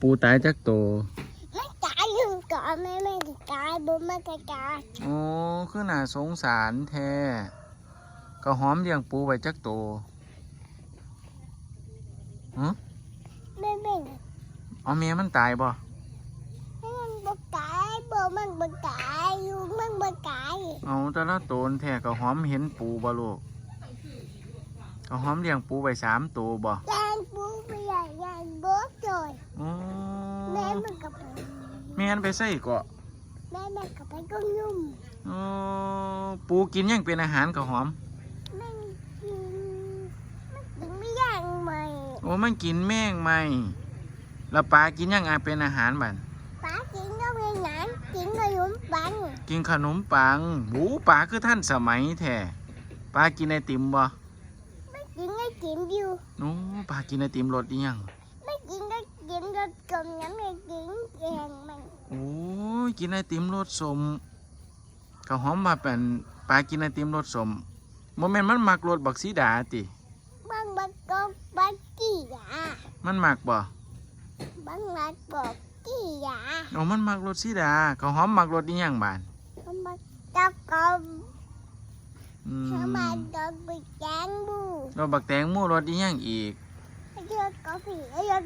ปูตายจักโตไม่ตายยืนก่อนแม่ไม่ได้ตายบุไม่ได้ตายโอ้คือน่าสงสารแท้ก็หอมเลี้ยงปูไว้จักโตฮะแม่ไม่เอาเมียมันตายบ่มันบ่ตายบ่มันบ่ตายอยู่มันบ่ตายเอาแต่ละโตนแท้ก็หอมเห็นปูบ่ลูกก็หอมเลี้ยงปูไว้สามตัวบ่ แรงปูไปใหญ่ใหญ่บ่จ่อย โอ้ แม่มันก็ไปแม่นไปใส่เกาะแม่มันก็ไปก็ยุ่มโอ้ปูกินหยังเป็นอาหารก็หอม มันกินมันกินไม่ย่างใหม่โอ้มันกินแมงไหมแล้วปลากินหยังอาเป็นอาหารบัดป้ากินก็ไม่หนานกินขนมปังกินขนมปังหูปลาคือท่านสมัยแท้ปลากินไอติมบ่ไม่กินก็กินอยู่ โอ้ปลากินไอติมรสอีหยังไม่กินก็ กินก็กลมน้ำไม่กินแกงมันโอ้ยกินไอติมรสสมก็หอมมาเป็นปลากินไอติมรสสมโมเมนมันมักรสบักสีดาติบางบักก็บักกี้ยามันมักบ่บางบักบอกกี้ยาโอ้มันมักรสสีดาก็หอมมักรสอีหยังบานทำไมจับกบอืมทำไมกบไปแกงบูรสบักแตงโมรสอีหยังอีก เยอะกบผีเยอะ